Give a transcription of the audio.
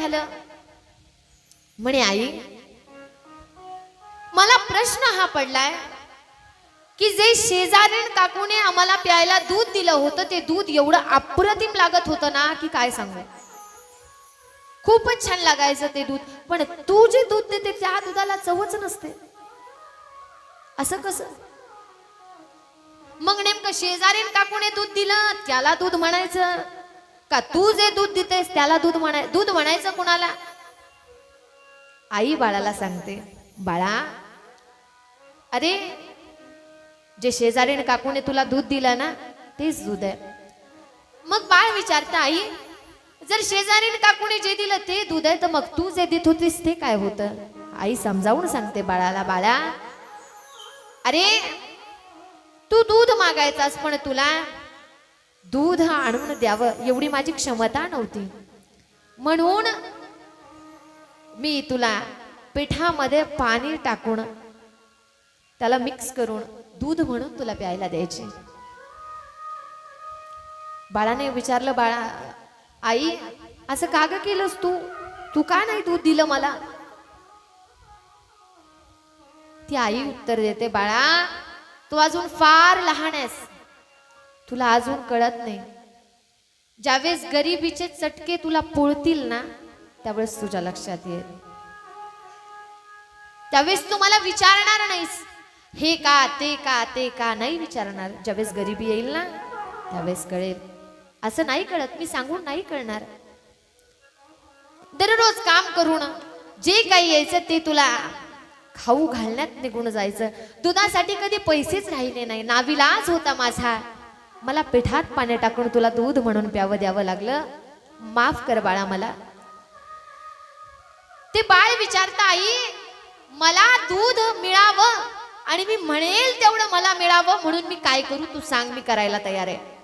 झालं? म्हणे आई मला प्रश्न हा पडलाय की जे शेजारीण काकूने आम्हाला प्यायला दूध दिलं होतं ते दूध एवढं अप्रतिम लागत होतं ना की काय सांगू? खूपच छान लागायचं ते दूध. पण तू जे दूध देते त्या दुधाला चवच नसते. असं कसं? मग नेमकं शेजारीण काकूने दूध दिलं त्याला दूध म्हणायचं. का तू जे दूध देतेस त्याला दूध म्हणाय दूध म्हणायचं कुणाला? आई बाळाला सांगते बाळा अरे जे शेजारीण काकूने तुला दूध दिलं ना तेच दूध आहे. मग बाळ विचारतं आई जर शेजारीण काकूने जे दिलं ते दूध आहे तर मग तू जे देत होतीस ते काय होतं? आई समजावून सांगते बाळाला बाळा अरे तू दूध मागायचास पण तुला दूध आणून द्यावं एवढी माझी क्षमता नव्हती. म्हणून मी तुला पिठामध्ये पाणी टाकून त्याला मिक्स करून दूध म्हणून तुला प्यायला द्यायचे. बाळाने विचारलं बाळा आई असं का ग केलंस तू? तू का नाही दूध दिलं मला? ती आई उत्तर देते बाळा तू अजून फार लहान आहेस. तुला अजून कळत नाही. ज्यावेळेस गरिबीचे चटके तुला पोळतील ना त्यावेळेस तुझ्या लक्षात येईल. त्यावेळेस तू मला विचारणार नाहीस. हे का ते का ते का नाही विचारणार. ज्यावेळेस गरिबी येईल ना त्यावेळेस कळेल. असं नाही कळत मी सांगून नाही कळणार. दररोज काम करून जे काही यायचं ते तुला खाऊ घालण्यात निघून जायचं. दुधासाठी कधी पैसेच राहिले नाही. नाविलाज होता माझा. मला पिठात पाणी टाकून तुला दूध म्हणून प्यावं द्यावं लागलं. माफ कर बाळा मला. ते बाळ विचारता आई मला दूध मिळावं आणि मी म्हणेल तेवढं मला मिळावं म्हणून मी काय करू? तू सांग मी करायला तयार आहे.